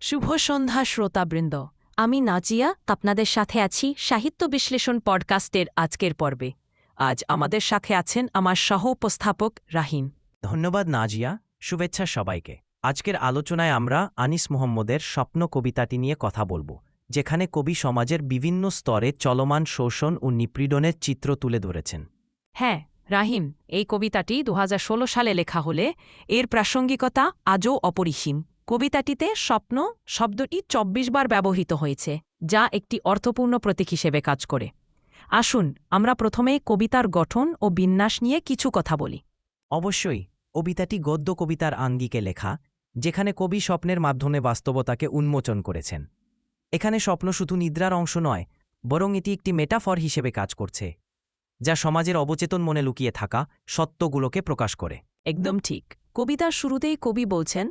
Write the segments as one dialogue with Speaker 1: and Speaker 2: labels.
Speaker 1: শুভ সন্ধ্যা শ্রোতাবৃন্দ। আমি নাজিয়া আপনাদের সাথে আছি সাহিত্য বিশ্লেষণ পডকাস্টের আজকের পর্বে। আজ আমাদের সাথে আছেন আমার সহ উপস্থাপক রাহিম।
Speaker 2: ধন্যবাদ নাজিয়া শুভেচ্ছা সবাইকে। আজকের আলোচনায় আমরা আনিস মোহাম্মদের স্বপ্ন কবিতাটি নিয়ে কথা বলব যেখানে কবি সমাজের বিভিন্ন স্তরে চলমান শোষণ ও নিপীড়নের চিত্র তুলে ধরেছেন।
Speaker 1: হ্যাঁ রাহিম এই কবিতাটি দু হাজার ষোলো সালে লেখা হলে এর প্রাসঙ্গিকতা আজও অপরিসীম। কবিতাটিতে স্বপ্ন শব্দটি ২৪ বার ব্যবহৃত হয়েছে যা একটি অর্থপূর্ণ প্রতীক হিসেবে কাজ করে। আসুন আমরা প্রথমে কবিতার গঠন ও বিন্যাস নিয়ে কিছু কথা বলি।
Speaker 2: অবশ্যই কবিতাটি গদ্য কবিতার আঙ্গিকে লেখা যেখানে কবি স্বপ্নের মাধ্যমে বাস্তবতাকে উন্মোচন করেছেন। এখানে স্বপ্ন শুধু নিদ্রার অংশ নয় বরং এটি একটি মেটাফর হিসেবে কাজ করছে যা সমাজের অবচেতন মনে লুকিয়ে থাকা সত্যগুলোকে প্রকাশ করে।
Speaker 1: একদম ঠিক। কবিতার শুরুতেই কবি বলছেন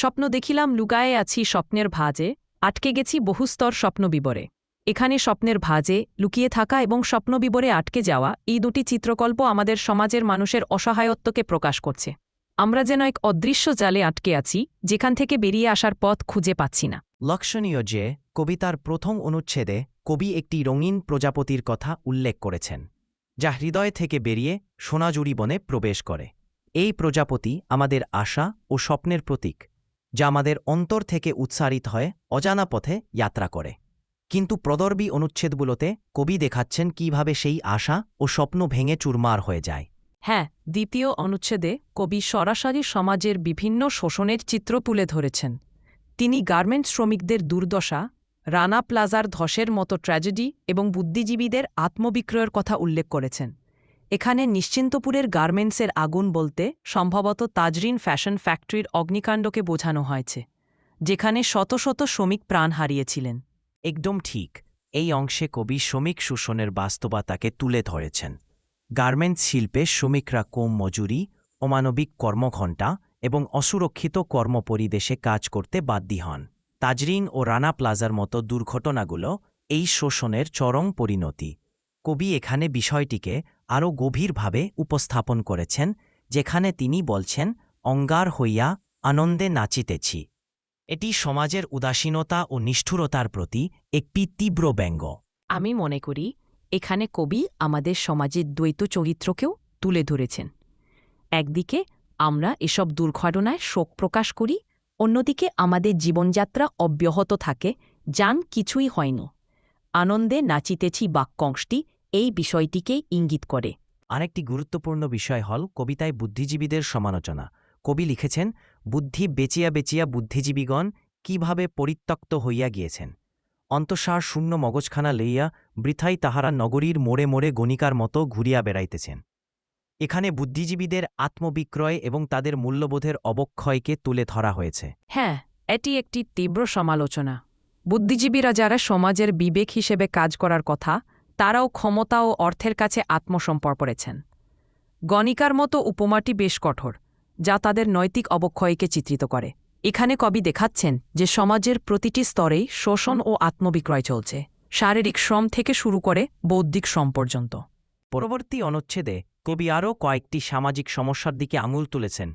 Speaker 1: স্বপ্ন দেখিলাম লুকায়ে আছি স্বপ্নের ভাজে, আটকে গেছি বহুস্তর স্বপ্নবিবরে এখানে স্বপ্নের ভাজে, লুকিয়ে থাকা এবং স্বপ্নবিবরে আটকে যাওয়া, এই দুটি চিত্রকল্প আমাদের সমাজের মানুষের অসহায়ত্বকে প্রকাশ করছে। আমরা যেন এক অদৃশ্য জালে আটকে আছি, যেখান থেকে বেরিয়ে আসার পথ খুঁজে পাচ্ছি না।
Speaker 2: লক্ষণীয় যে, কবিতার প্রথম অনুচ্ছেদে কবি একটি রঙিন প্রজাপতির কথা উল্লেখ করেছেন, যা হৃদয় থেকে বেরিয়ে সোনাজুরি বনে প্রবেশ করে। এই প্রজাপতি আমাদের আশা ও স্বপ্নের প্রতীক। যা আমাদের অন্তর থেকে উৎসারিত হয়ে, অজানা পথে যাত্রা করে। কিন্তু প্রদর্বী অনুচ্ছেদগুলোতে কবি দেখাচ্ছেন কীভাবে সেই আশা ও স্বপ্ন ভেঙে চুরমার হয়ে যায়।
Speaker 1: হ্যাঁ দ্বিতীয় অনুচ্ছেদে কবি সরাসরি সমাজের বিভিন্ন শোষণের চিত্র তুলে ধরেছেন। তিনি গার্মেন্টস শ্রমিকদের দুর্দশা, রানা প্লাজার ধসের মতো ট্র্যাজেডি এবং বুদ্ধিজীবীদের আত্মবিক্রয়ের কথা উল্লেখ করেছেন। এখানে নিশ্চিন্তপুরের গার্মেন্টসের আগুন বলতে সম্ভবত তাজরিন ফ্যাশন ফ্যাক্টরির অগ্নিকাণ্ডকে বোঝানো হয়েছে, যেখানে শত শত শ্রমিক প্রাণ হারিয়েছিলেন।
Speaker 2: একদম ঠিক, এই অংশে কবি শ্রমিক শোষণের বাস্তবতাকে তুলে ধরেছেন। গার্মেন্টস শিল্পে শ্রমিকরা কম মজুরি, অমানবিক কর্মঘণ্টা এবং অসুরক্ষিত কর্মপরিবেশে কাজ করতে বাধ্য হন। তাজরিন ও রানা প্লাজার মতো দুর্ঘটনাগুলো এই শোষণের চরম পরিণতি। কবি এখানে বিষয়টিকে আরও গভীরভাবে উপস্থাপন করেছেন, যেখানে তিনি বলছেন, অঙ্গার হইয়া আনন্দে নাচিতেছি। এটি সমাজের উদাসীনতা ও নিষ্ঠুরতার প্রতি একটি তীব্র ব্যঙ্গ।
Speaker 1: আমি মনে করি, এখানে কবি আমাদের সমাজের দ্বৈত চরিত্রকেও তুলে ধরেছেন। একদিকে আমরা এসব দুর্ঘটনায় শোক প্রকাশ করি, অন্যদিকে আমাদের জীবনযাত্রা অব্যাহত থাকে, যান কিছুই হয়নি। আনন্দে নাচিতেছি বাক্যাংশটি এই বিষয়টিকেই ইঙ্গিত করে।
Speaker 2: আরেকটি গুরুত্বপূর্ণ বিষয় হল কবিতায় বুদ্ধিজীবীদের সমালোচনা। কবি লিখেছেন বুদ্ধি বেচিয়া বেচিয়া বুদ্ধিজীবীগণ কীভাবে পরিত্যক্ত হইয়া গিয়েছেন? অন্তঃসার শূন্য মগজখানা লইয়া বৃথাই তাহারা নগরীর মোড়ে মোড়ে গণিকার মতো ঘুরিয়া বেড়াইতেছেন। এখানে বুদ্ধিজীবীদের আত্মবিক্রয় এবং তাদের মূল্যবোধের অবক্ষয়কে তুলে ধরা হয়েছে।
Speaker 1: হ্যাঁ এটি একটি তীব্র সমালোচনা। বুদ্ধিজীবীরা যারা সমাজের বিবেক হিসেবে কাজ করার কথা তারাও ক্ষমতা ও অর্থের কাছে আত্মসম্পর করেছেন গণিকার মতো উপমাটি বেশ কঠোর, যা তাদের নৈতিক অবক্ষয়কে চিত্রিত করে। এখানে কবি দেখাচ্ছেন যে সমাজের প্রতিটি স্তরেই শোষণ ও আত্মবিক্রয় চলছে, শারীরিক শ্রম থেকে শুরু করে বৌদ্ধিক শ্রম পর্যন্ত।
Speaker 2: পরবর্তী অনুচ্ছেদে কবি আরও কয়েকটি সামাজিক সমস্যার দিকে আঙুল তুলেছেন।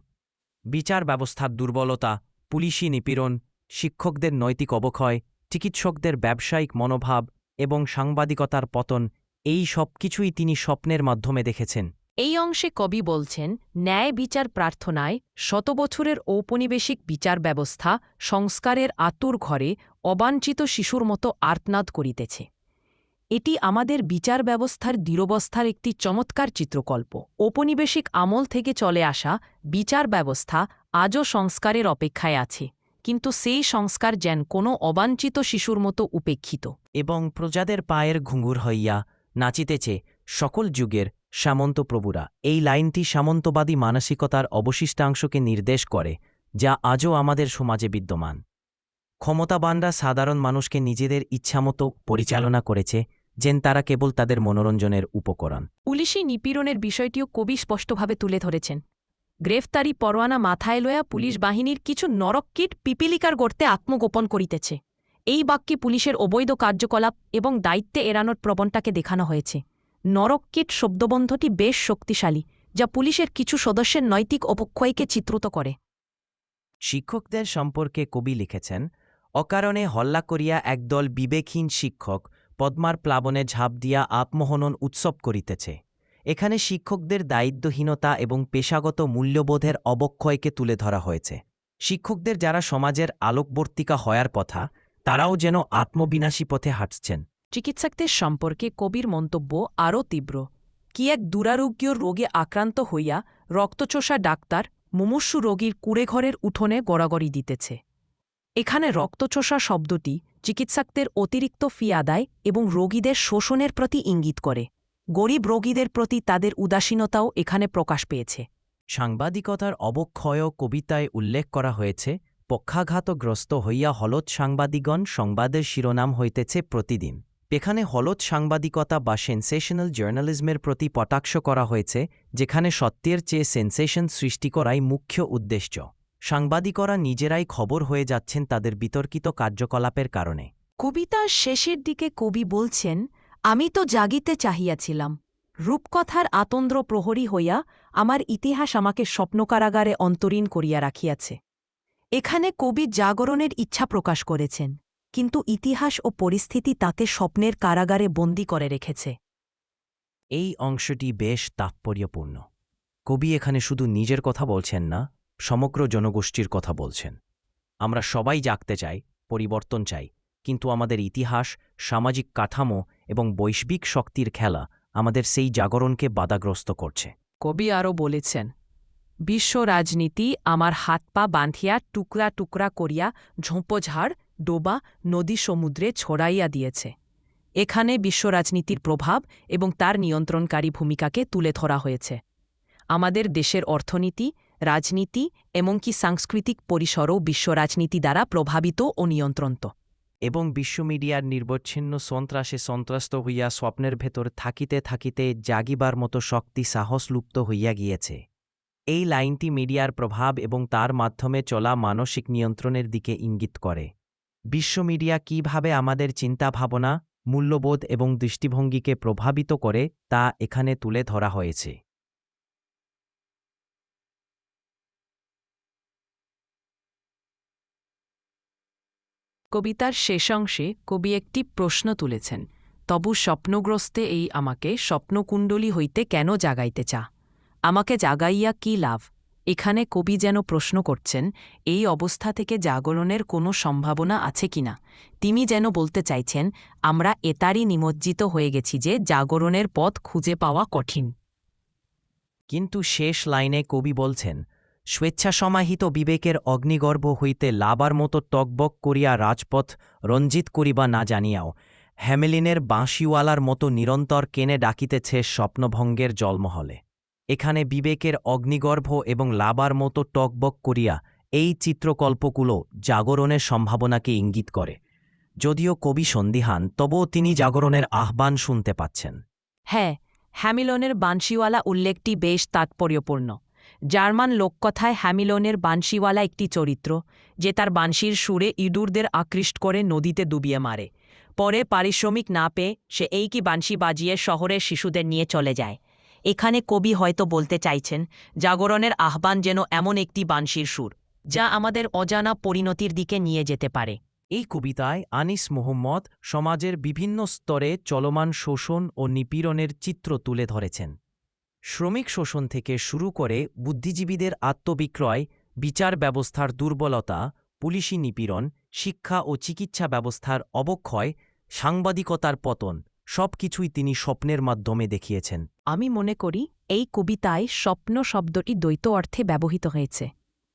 Speaker 2: বিচার ব্যবস্থার দুর্বলতা, পুলিশি নিপীড়ন, শিক্ষকদের নৈতিক অবক্ষয়, চিকিৎসকদের ব্যবসায়িক মনোভাব এবং সাংবাদিকতার পতন, এই সব কিছুই তিনি স্বপ্নের মাধ্যমে দেখেছেন।
Speaker 1: এই অংশে কবি বলছেন, ন্যায় বিচার প্রার্থনায় শত বছরের ঔপনিবেশিক বিচার ব্যবস্থা সংস্কারের আতুর ঘরে অবাঞ্ছিত শিশুর মতো আর্তনাদ করিতেছে। এটি আমাদের বিচার ব্যবস্থার দৃঢ়বস্থার একটি চমৎকার চিত্রকল্প। ঔপনিবেশিক আমল থেকে চলে আসা বিচার ব্যবস্থা আজও সংস্কারের অপেক্ষায় আছে। কিন্তু সেই সংস্কার যেন কোনো অবাঞ্ছিত শিশুর মতো উপেক্ষিত।
Speaker 2: এবং প্রজাদের পায়ের ঘুঙুর হইয়া নাচিতেছে সকল যুগের সামন্তপ্রভুরা এই লাইনটি সামন্তবাদী মানসিকতার অবশিষ্টাংশকে নির্দেশ করে যা আজও আমাদের সমাজে বিদ্যমান। ক্ষমতাবানরা সাধারণ মানুষকে নিজেদের ইচ্ছামতো পরিচালনা করেছে যেন তারা কেবল তাদের মনোরঞ্জনের উপকরণ।
Speaker 1: পুলিশি নিপীড়নের বিষয়টিও কবি স্পষ্টভাবে তুলে ধরেছেন। গ্রেফতারি পরোয়ানা মাথায় লয়া পুলিশ বাহিনীর কিছু নরককীট পিপিলিকার গর্তে আত্মগোপন করিতেছে। এই বাক্যে পুলিশের অবৈধ কার্যকলাপ এবং দায়িত্বে এড়ানোর প্রবণতাকে দেখানো হয়েছে। নরককীট শব্দবন্ধটি বেশ শক্তিশালী, যা পুলিশের কিছু সদস্যের নৈতিক অপক্ষয়কে চিত্রিত করে।
Speaker 2: শিক্ষকদের সম্পর্কে কবি লিখেছেন, অকারণে হল্লা করিয়া একদল বিবেকহীন শিক্ষক পদ্মার প্লাবনে ঝাঁপ দিয়া আত্মহনন উৎসব করিতেছে। এখানে শিক্ষকদের দায়িত্বহীনতা এবং পেশাগত মূল্যবোধের অবক্ষয়কে তুলে ধরা হয়েছে। শিক্ষকদের যারা সমাজের আলোকবর্তিকা হওয়ার কথা তারাও যেন আত্মবিনাশী পথে হাঁটছেন।
Speaker 1: চিকিৎসকদের সম্পর্কে কবির মন্তব্য আরও তীব্র। কি এক দুরারোগ্য রোগে আক্রান্ত হইয়া রক্তচোষা ডাক্তার মুমূর্ষু রোগীর কুড়েঘরের উঠোনে গড়াগড়ি দিতেছে। এখানে রক্তচোষা শব্দটি চিকিৎসকদের অতিরিক্ত ফি আদায় এবং রোগীদের শোষণের প্রতি ইঙ্গিত করে। গরিব রোগীদের প্রতি তাদের উদাসীনতাও এখানে প্রকাশ পেয়েছে।
Speaker 2: সাংবাদিকতার অবক্ষয় কবিতায় উল্লেখ করা হয়েছে পক্ষাঘাতগ্রস্ত হইয়া হলত সাংবাদিকগণ সংবাদের শিরোনাম হইতেছে প্রতিদিন। এখানে হলত সাংবাদিকতা বা সেন্সেশনাল জার্নালিজমের প্রতি কটাক্ষ করা হয়েছে যেখানে সত্যের চেয়ে সেন্সেশন সৃষ্টি করাই মুখ্য উদ্দেশ্য। সাংবাদিকরা নিজেরাই খবর হয়ে যাচ্ছেন তাদের বিতর্কিত কার্যকলাপের কারণে।
Speaker 1: কবিতার শেষের দিকে কবি বলছেন আমি তো জাগিতে চাহিয়াছিলাম, রূপকথার আতন্দ্র প্রহরী হইয়া আমার ইতিহাস আমাকে স্বপ্নকারাগারে অন্তরীণ করিয়া রাখিয়াছে। এখানে কবি জাগরণের ইচ্ছা প্রকাশ করেছেন, কিন্তু ইতিহাস ও পরিস্থিতি তাকে স্বপ্নের কারাগারে বন্দী করে রেখেছে।
Speaker 2: এই অংশটি বেশ তাৎপর্যপূর্ণ। কবি এখানে শুধু নিজের কথা বলছেন না, সমগ্র জনগোষ্ঠীর কথা বলছেন। আমরা সবাই জাগতে চাই, পরিবর্তন চাই, কিন্তু আমাদের ইতিহাস, সামাজিক কাঠামো এবং বৈশ্বিক শক্তির খেলা আমাদের সেই জাগরণকে বাধাগ্রস্ত করছে।
Speaker 1: কবি আরও বলেছেন, বিশ্ব রাজনীতি আমার হাত পা বাঁধিয়া টুকরা টুকরা করিয়া ঝোঁপঝাড়, ডোবা, নদী সমুদ্রে ছড়াইয়া দিয়েছে। এখানে বিশ্ব রাজনীতির প্রভাব এবং তার নিয়ন্ত্রণকারী ভূমিকাকে তুলে ধরা হয়েছে। আমাদের দেশের অর্থনীতি, রাজনীতি, এমনকি সাংস্কৃতিক পরিসরও বিশ্ব রাজনীতি দ্বারা প্রভাবিত ও নিয়ন্ত্রন্ত
Speaker 2: এবং বিশ্ব মিডিয়ার নির্বচ্ছিন্ন সন্ত্রাসে সন্ত্রাস্ত হইয়া স্বপ্নের ভেতর থাকিতে থাকিতে জাগিবার মতো শক্তি সাহস লুপ্ত হইয়া গিয়েছে। এই লাইনটি মিডিয়ার প্রভাব এবং তার মাধ্যমে চলা মানসিক নিয়ন্ত্রণের দিকে ইঙ্গিত করে। বিশ্ব মিডিয়া কীভাবে আমাদের চিন্তাভাবনা, মূল্যবোধ এবং দৃষ্টিভঙ্গিকে প্রভাবিত করে তা এখানে তুলে ধরা হয়েছে।
Speaker 1: কবিতার শেষাংশে কবি একটি প্রশ্ন তুলেছেন, তবু স্বপ্নগ্রস্তে এই আমাকে স্বপ্নকুণ্ডলী হইতে কেন জাগাইতে চা? আমাকে জাগাইয়া কি লাভ? এখানে কবি যেন প্রশ্ন করছেন, এই অবস্থা থেকে জাগরণের কোনো সম্ভাবনা আছে কিনা তিনি যেন বলতে চাইছেন, আমরা এতারই নিমজ্জিত হয়ে গেছি যে জাগরণের পথ খুঁজে পাওয়া কঠিন।
Speaker 2: কিন্তু শেষ লাইনে কবি বলছেন স্বেচ্ছাসমাহিত বিবেকের অগ্নিগর্ভ হইতে লাবার মতো টকবক করিয়া রাজপথ রঞ্জিত করিবা না জানিয়াও, হ্যামেলিনের বাঁশিওয়ালার মতো নিরন্তর কেনে ডাকিতেছে স্বপ্নভঙ্গের জলমহলে। এখানে বিবেকের অগ্নিগর্ভ এবং লাবার মতো টকবক করিয়া এই চিত্রকল্পগুলো জাগরণের সম্ভাবনাকে ইঙ্গিত করে। যদিও কবি সন্দিহান, তবুও তিনি জাগরণের আহ্বান শুনতে পাচ্ছেন।
Speaker 1: হ্যাঁ হ্যামিলনের বাঁশিওয়ালা উল্লেখটি বেশ তাৎপর্যপূর্ণ। জার্মান লোককথায় হ্যামিলনের বাঁশিওয়ালা একটি চরিত্র, যে তার বাঁশির সুরে ইঁদুরদের আকৃষ্ট করে নদীতে ডুবিয়ে মারে। পরে পারিশ্রমিক না পেয়ে সে এই কি বাঁশি বাজিয়ে শহরের শিশুদের নিয়ে চলে যায়। এখানে কবি হয়তো বলতে চাইছেন, জাগরণের আহ্বান যেন এমন একটি বাঁশির সুর, যা আমাদের অজানা পরিণতির দিকে নিয়ে যেতে পারে।
Speaker 2: এই কবিতায় আনিস মোহাম্মদ সমাজের বিভিন্ন স্তরে চলমান শোষণ ও নিপীড়নের চিত্র তুলে ধরেছেন। শ্রমিক শোষণ থেকে শুরু করে বুদ্ধিজীবীদের আত্মবিক্রয়, বিচার ব্যবস্থার দুর্বলতা, পুলিশি নিপীড়ন, শিক্ষা ও চিকিৎসা ব্যবস্থার অবক্ষয়, সাংবাদিকতার পতন, সবকিছুই তিনি স্বপ্নের মাধ্যমে দেখিয়েছেন।
Speaker 1: আমি মনে করি এই কবিতায় স্বপ্ন শব্দটি দ্বৈত অর্থে ব্যবহৃত হয়েছে।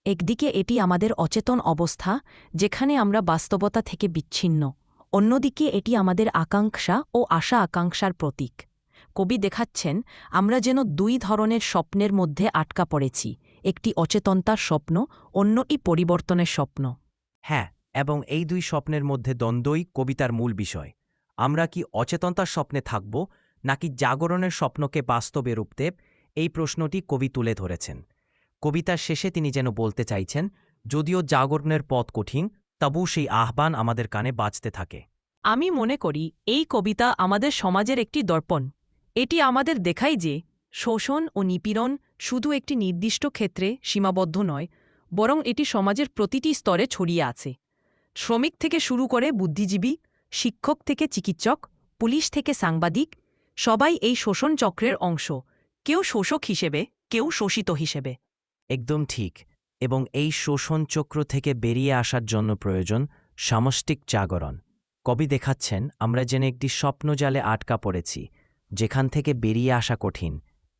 Speaker 1: একদিকে এটি আমাদের অচেতন অবস্থা, যেখানে আমরা বাস্তবতা থেকে বিচ্ছিন্ন। অন্যদিকে এটি আমাদের আকাঙ্ক্ষা ও আশা আকাঙ্ক্ষার প্রতীক। কবি দেখাচ্ছেন আমরা যেন দুই ধরনের স্বপ্নের মধ্যে আটকা পড়েছি একটি অচেতনতার স্বপ্ন অন্যটি পরিবর্তনের স্বপ্ন।
Speaker 2: হ্যাঁ এবং এই দুই স্বপ্নের মধ্যে দ্বন্দ্বই কবিতার মূল বিষয়। আমরা কি অচেতনতার স্বপ্নে থাকব নাকি জাগরণের স্বপ্নকে বাস্তবে রূপ দেব এই প্রশ্নটি কবি তুলে ধরেছেন। কবিতার শেষে তিনি যেন বলতে চাইছেন যদিও জাগরণের পথ কঠিন তবু সেই আহ্বান আমাদের কানে বাজতে থাকে।
Speaker 1: আমি মনে করি এই কবিতা আমাদের সমাজের একটি দর্পণ। এটি আমাদের দেখায় যে শোষণ ও নিপীড়ন শুধু একটি নির্দিষ্ট ক্ষেত্রে সীমাবদ্ধ নয়, বরং এটি সমাজের প্রতিটি স্তরে ছড়িয়ে আছে। শ্রমিক থেকে শুরু করে বুদ্ধিজীবী, শিক্ষক থেকে চিকিৎসক, পুলিশ থেকে সাংবাদিক, সবাই এই শোষণ চক্রের অংশ, কেউ শোষক হিসেবে, কেউ শোষিত হিসেবে।
Speaker 2: একদম ঠিক, এবং এই শোষণ চক্র থেকে বেরিয়ে আসার জন্য প্রয়োজন সামষ্টিক জাগরণ। কবি দেখাচ্ছেন, আমরা যেন একটি স্বপ্নজালে আটকা পড়েছি যেখান থেকে বেরিয়ে আসা কঠিন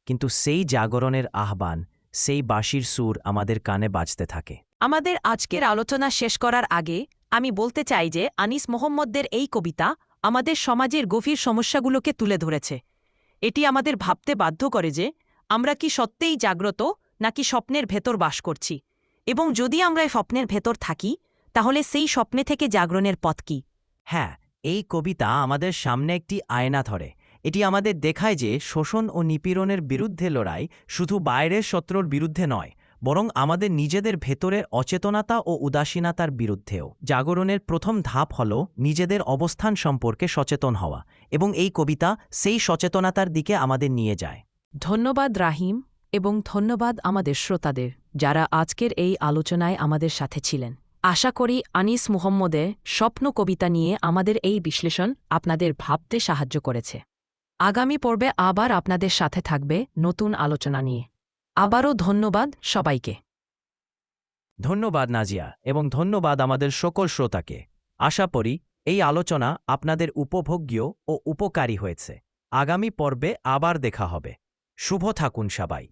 Speaker 2: কিন্তু সেই জাগরণের আহ্বান সেই বাঁশির সুর আমাদের কানে বাজতে থাকে।
Speaker 1: আমাদের আজকের আলোচনা শেষ করার আগে আমি বলতে চাই যে আনিস মোহাম্মদদের এই কবিতা আমাদের সমাজের গভীর সমস্যাগুলোকে তুলে ধরেছে। এটি আমাদের ভাবতে বাধ্য করে যে আমরা কি সত্যিই জাগ্রত নাকি স্বপ্নের ভেতর বাস করছি। এবং যদি আমরা এই স্বপ্নের ভেতর থাকি তাহলে সেই স্বপ্নে থেকে জাগরণের পথ কি?
Speaker 2: হ্যাঁ এই কবিতা আমাদের সামনে একটি আয়না ধরে। এটি আমাদের দেখায় যে শোষণ ও নিপীড়নের বিরুদ্ধে লড়াই শুধু বাইরের শত্রুর বিরুদ্ধে নয়, বরং আমাদের নিজেদের ভেতরের অচেতনতা ও উদাসীনতার বিরুদ্ধেও। জাগরণের প্রথম ধাপ হল নিজেদের অবস্থান সম্পর্কে সচেতন হওয়া, এবং এই কবিতা সেই সচেতনতার দিকে আমাদের নিয়ে যায়।
Speaker 1: ধন্যবাদ রাহিম, এবং ধন্যবাদ আমাদের শ্রোতাদের, যারা আজকের এই আলোচনায় আমাদের সাথে ছিলেন। আশা করি আনিস মুহম্মদের স্বপ্ন কবিতা নিয়ে আমাদের এই বিশ্লেষণ আপনাদের ভাবতে সাহায্য করেছে। আগামী পর্বে আবার আপনাদের সাথে থাকবে নতুন আলোচনা নিয়ে। আবারও ধন্যবাদ সবাইকে।
Speaker 2: ধন্যবাদ, নাজিয়া, এবং ধন্যবাদ আমাদের সকল শ্রোতাকে। আশা করি এই আলোচনা আপনাদের উপভোগ্য ও উপকারী হয়েছে। আগামী পর্বে আবার দেখা হবে। শুভ থাকুন সবাই।